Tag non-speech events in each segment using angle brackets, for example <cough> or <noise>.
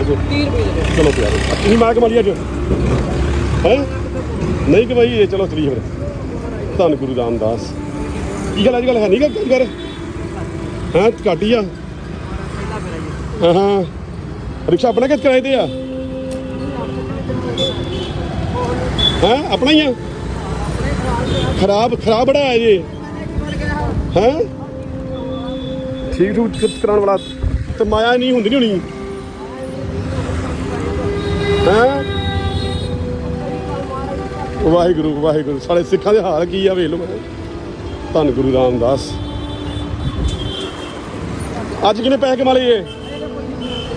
ਫਿਰ ਜੀ 30 ਰੁਪਏ ਦੇ ਚਲੋ ਪਿਆਰੇ ਤੁਸੀਂ ਮੈਂ ਕਮਾ ਲਈ ਅੱਜ। ਹੈ? ਨਹੀਂ ਕਮਾਈ ਇਹ ਚਲੋ ਚਲੀ ਫਿਰ। ਧੰਨ ਗੁਰੂ ਰਾਮਦਾਸ। ਕੀ ਗੱਲ ਅੱਜ ਕੱਲ ਹੈ ਨਹੀਂ ਗੱਲ ਕਰ ਹਾਂ ਘੱਟ ਹੀ ਆ? ਹਾਂ ਹਾਂ। ਰਿਕਸ਼ਾ ਆਪਣਾ ਕਿਸ ਕਿਰਾਏ ਤੇ ਆ? ਹਾਂ, ਆਪਣਾ ਹੀ ਆ? ਖਰਾਬ ਖਰਾਬ ਬੜਾ ਹੈ ਜੀ ਹਾਂ? ਠੀਕ ਠੂਕ ਕਰਾਉਣ ਵਾਲਾ। ਤੇ ਮਾਇਆ ਨਹੀਂ ਹੁੰਦੀ ਨਹੀਂ ਹੋਣੀ। ਵਾਹਿਗੁਰੂ ਵਾਹਿਗੁਰੂ, ਸਾਡੇ ਸਿੱਖਾਂ ਦੇ ਹਾਲ ਕੀ ਆ ਵੇਖ ਲਓ ਧੰਨ ਗੁਰੂ ਰਾਮਦਾਸ। ਅੱਜ ਕਿਨੇ ਪੈਸੇ ਕਮਾ ਲਏ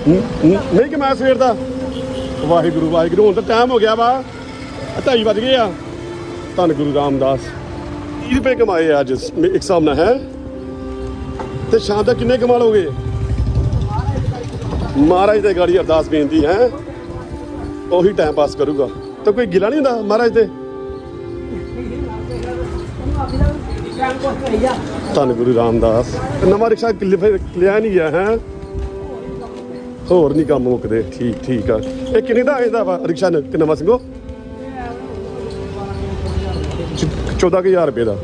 ਨਹੀਂ ਕਮਾਇਆ ਸਵੇਰ ਦਾ। ਵਾਹਿਗੁਰੂ ਵਾਹਿਗੁਰੂ, ਹੁਣ ਤਾਂ ਟਾਈਮ ਹੋ ਗਿਆ ਵਾ। ਆਹ ਢਾਈ ਵੱਜ ਗਏ ਆ। ਧੰਨ ਗੁਰੂ ਰਾਮਦਾਸ। 30 ਰੁਪਏ ਕਮਾਏ ਅੱਜ ਇੱਕ ਹਿਸਾਬ ਨਾਲ, ਹੈ? ਤੇ ਸ਼ਾਮ ਤੱਕ ਕਿੰਨੇ ਕਮਾ ਲੋਗੇ ਮਹਾਰਾਜ ਦੇ ਗਾੜੀ ਅਰਦਾਸ ਬੇਨਤੀ, ਹੈ? ਉਹੀ ਟਾਈਮ ਪਾਸ ਕਰੂਗਾ। ਤਾਂ ਕੋਈ ਗਿਲਾ ਨਹੀਂ ਹੁੰਦਾ ਮਹਾਰਾਜ ਤੇ? ਧੰਨ ਗੁਰੂ ਰਾਮਦਾਸ। ਨਵਾਂ ਰਿਕਸ਼ਾ ਲਿਆ ਨਹੀਂ ਗਿਆ, ਹੈ? ਹੋਰ ਨਹੀਂ ਕੰਮ ਮੁੱਕਦੇ। ਠੀਕ ਠੀਕ ਆ। ਇਹ ਕਿੰਨੇ ਦਾ ਆਇਦਾ ਵਾ ਰਿਕਸ਼ਾ ਨ- ਕਿੰਨਾ ਸਿੰਘੋ? 14000 ਰੁਪਏ ਦਾ।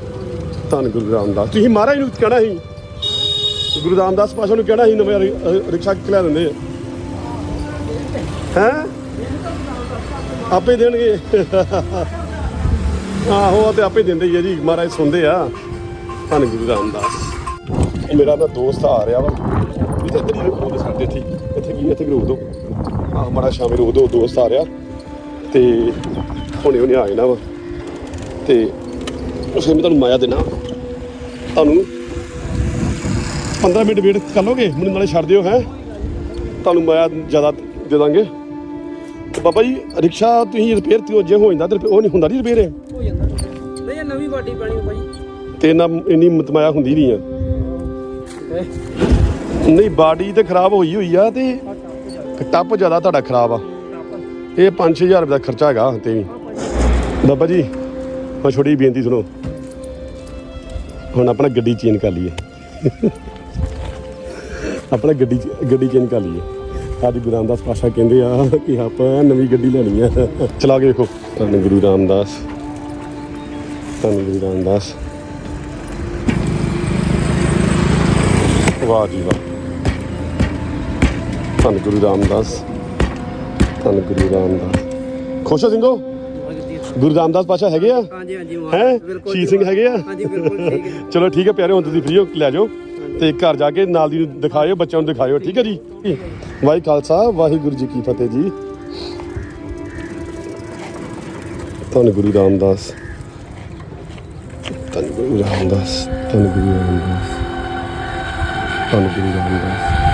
ਧੰਨ ਗੁਰੂ ਰਾਮਦਾਸ। ਤੁਸੀਂ ਮਹਾਰਾਜ ਨੂੰ ਕਹਿਣਾ ਸੀ। ਗੁਰੂ ਰਾਮਦਾਸ ਪਾਸ਼ਾ ਨੂੰ ਕਹਿਣਾ ਸੀ ਨਵਾਂ ਰਿਕਸ਼ਾ ਕਿਲਾ ਦਿੰਦੇ ਹੈ? ਆਪੇ ਦੇਣਗੇ। ਆਹੋ, ਉਹ ਤੇ ਆਪੇ ਦਿੰਦੇ ਹੀ ਆ ਜੀ, ਮਹਾਰਾਜ ਸੁਣਦੇ ਆ। ਧੰਨ ਗੁਰੂ ਰਾਮਦਾਸ। ਇਹ ਮੇਰਾ ਤਾਂ ਦੋਸਤ ਆ ਰਿਹਾ ਵਾ। ਇੱਥੇ ਤੇਰੀ ਰੋਕ ਦੋ ਸਾਡੇ ਇੱਥੇ ਇੱਥੇ ਕੀ ਇੱਥੇ ਵੀ ਰੋਕ ਦੋ। ਆ ਮਾੜਾ ਸ਼ਾਮੇ ਰੋਕ ਦੋ, ਦੋਸਤ ਆ ਰਿਹਾ। ਤੇ ਹੁਣੇ ਹੁਣੇ ਆ ਜਾਣਾ ਵਾ। ਤੇ ਉਸ ਮੈਂ ਤੁਹਾਨੂੰ ਮਾਇਆ ਦੇਣਾ ਤੁਹਾਨੂੰ 15 ਮਿੰਟ ਵੇਟ ਕਰ ਲੋਗੇ? ਮੈਨੂੰ ਨਾਲੇ ਛੱਡ ਦਿਓ, ਹੈ? ਤੁਹਾਨੂੰ ਮਾਇਆ ਜ਼ਿਆਦਾ ਦੇ ਦਾਂਗੇ। ਬਾਬਾ ਜੀ, ਰਿਕਸ਼ਾ ਤੁਸੀਂ ਰਿਪੇਅਰ ਤੇ ਜੇ ਹੋ ਜਾਂਦਾ ਤੇ ਉਹ ਨਹੀਂ ਹੁੰਦਾ ਨਹੀਂ ਰਿਪੇਅਰ ਹੋ ਜਾਂਦਾ ਨਹੀਂ ਤੇ ਇੰਨਾ ਇੰਨੀ ਮਤਮਾਇਆ ਹੁੰਦੀ ਨਹੀਂ ਆ। ਨਹੀਂ, ਬਾਡੀ ਤੇ ਖਰਾਬ ਹੋਈ ਹੋਈ ਆ ਤੇ ਟੱਪ ਜ਼ਿਆਦਾ ਤੁਹਾਡਾ ਖਰਾਬ ਆ। ਇਹ 5-6000 ਰੁਪਏ ਦਾ ਖਰਚਾ ਹੈਗਾ ਤੇ ਵੀ। ਬਾਬਾ ਜੀ, ਮੈਂ ਛੋਟੀ ਬੇਨਤੀ ਸੁਣੋ। ਹੁਣ ਆਪਣਾ ਗੱਡੀ ਚੇਂਜ ਕਰ ਲਈਏ। ਆਪਣਾ ਗੱਡੀ ਗੱਡੀ ਚੇਂਜ ਕਰ ਲਈਏ। ਅੱਜ ਗੁਰੂ ਰਾਮਦਾਸ ਪਾਸ਼ਾ ਕਹਿੰਦੇ ਆ ਕਿ ਆਪਾਂ ਨਵੀਂ ਗੱਡੀ ਲੈਣੀ ਆ। ਚਲਾ ਕੇ ਵੇਖੋ। ਧੰਨ ਗੁਰੂ ਰਾਮਦਾਸ। ਧੰਨ ਗੁਰੂ ਰਾਮਦਾਸ ਵਾਹ ਜੀ ਵਾਹ। ਧੰਨ ਗੁਰੂ ਰਾਮਦਾਸ। ਧੰਨ ਗੁਰੂ ਰਾਮਦਾਸ। ਖੁਸ਼ ਹੋ ਸਿੰਘੋ? ਗੁਰੂ ਰਾਮਦਾਸ ਪਾਸ਼ਾ ਹੈਗੇ ਆ? ਹਾਂਜੀ ਹਾਂਜੀ ਹੈ? ਬਿਲਕੁਲ ਸ਼ੀਰ ਸਿੰਘ ਹੈਗੇ ਆ? ਹਾਂਜੀ ਬਿਲਕੁਲ ਠੀਕ ਹੈ <laughs> ਚਲੋ ਠੀਕ ਹੈ ਪਿਆਰੇ ਹੁਣ ਤੁਸੀਂ ਫ੍ਰੀ ਹੋ ਲੈ ਜਾਓ। ਤੇ ਘਰ ਜਾ ਕੇ ਨਾਲ ਦੀ ਨੂੰ ਦਿਖਾਇਓ ਬੱਚਿਆਂ ਨੂੰ ਦਿਖਾਇਓ ਠੀਕ ਹੈ ਜੀ? ਵਾਹਿ ਖਾਲਸਾ ਵਾਹਿਗੁਰੂ ਜੀ ਕੀ ਫਤਿਹ ਜੀ। ਧੰਨ ਗੁਰੂ ਰਾਮਦਾਸ। ਧੰਨ ਗੁਰੂ ਰਾਮਦਾਸ ਧੰਨ ਗੁਰੂ ਰਾਮਦਾਸ ਧੰਨ ਗੁਰੂ ਰਾਮਦਾਸ